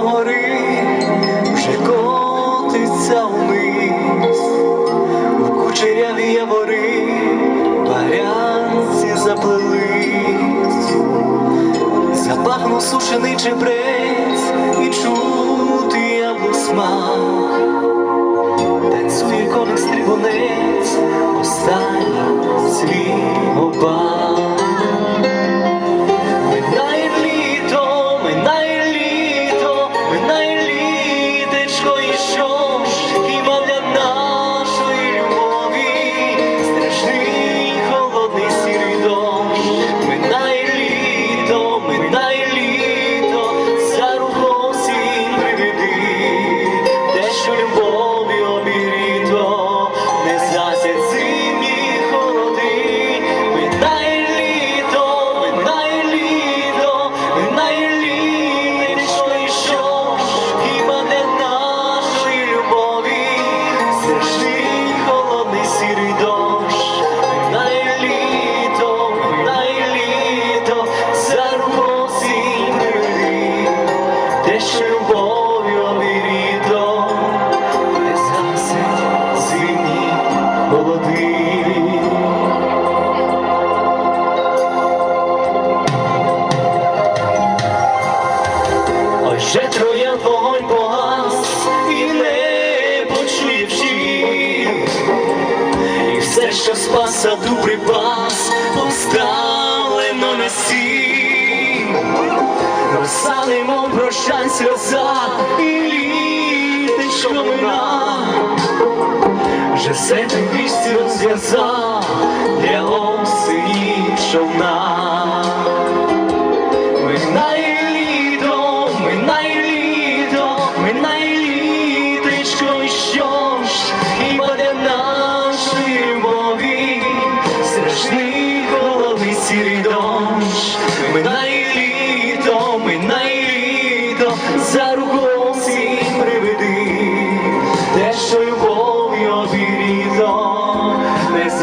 гори вже котиться вниз, в кучеряві явори, барянці заплелись, запахнув сушений чебрець і чути яблусма, танцює коник стрибунець, останній свій оба. посаду припас, поставлено на сім, розсалимо прощань сльоза і літечко мина, вже все ти вісті розв'язав для осені човна.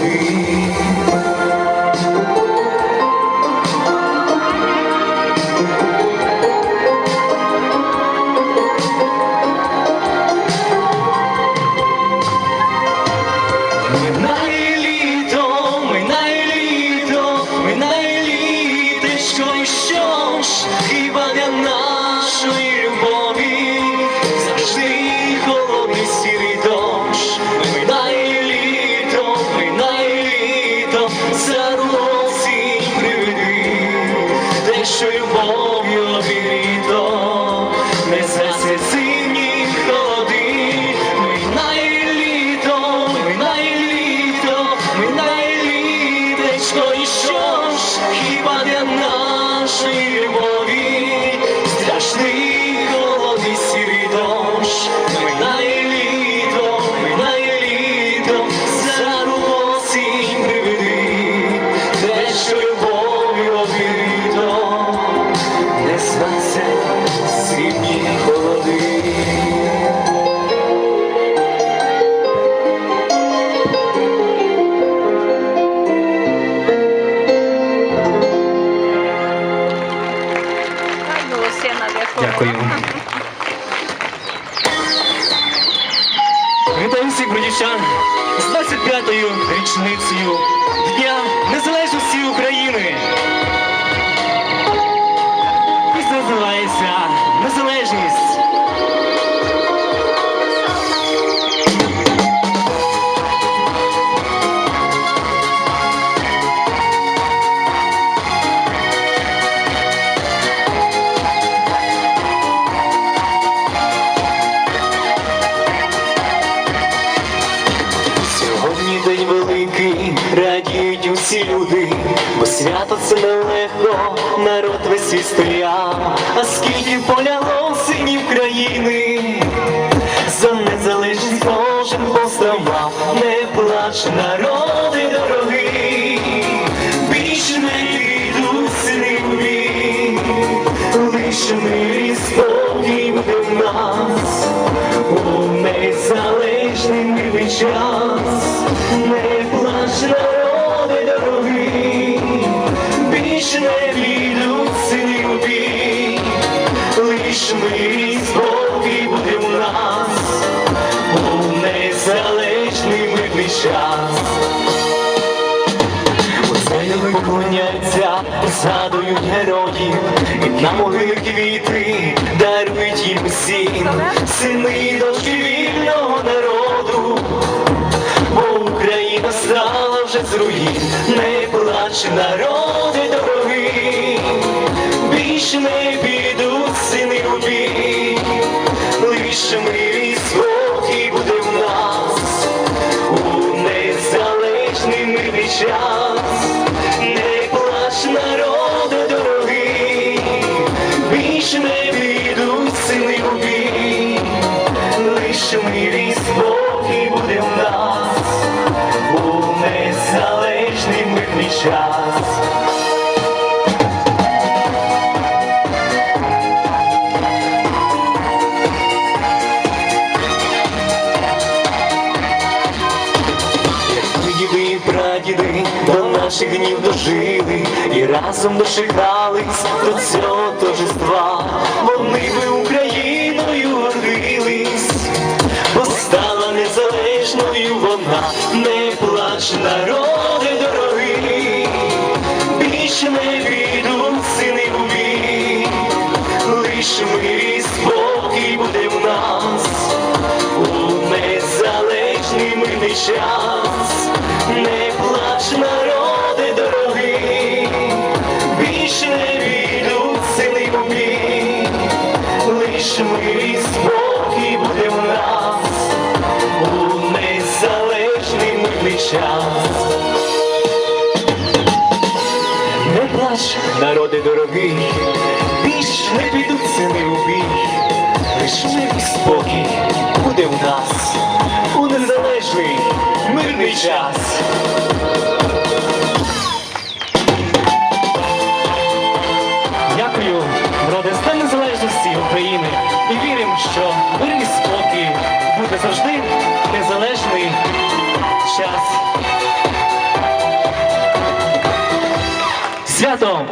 You. Ich nehme you. hier. туди, бо свято це нелегко, народ весь і стояв, а скільки поляло синів країни, за незалежність кожен поставав, не плач народи дорогий, більше не йдуть сини в бій, лише мирі спокій буде нас, у незалежний час. Мир і спокій буде в нас, у незалежний мирний час. Оце поклоняться, згадують героїв, і на могили квіти дарують їм всім сини дочки вільного народу, бо Україна стала вже з руїн, не плач, народи дорогий, час. Прадіди до наших днів дожили і разом дошигались до цього торжества. Лиш мир і спокій буде в нас. У незалежний мирний час, не плач, народи дорогий, більше не підуть сили бій, лиш мир і спокій буде в нас, у незалежний мирний час. Народи дорогий, більш не підуть сини у бій, лиш мир і спокій буде в нас у незалежний мирний час. Дякую, з Днем незалежності України і віримо, що мир і спокій буде завжди незалежний час. Свято!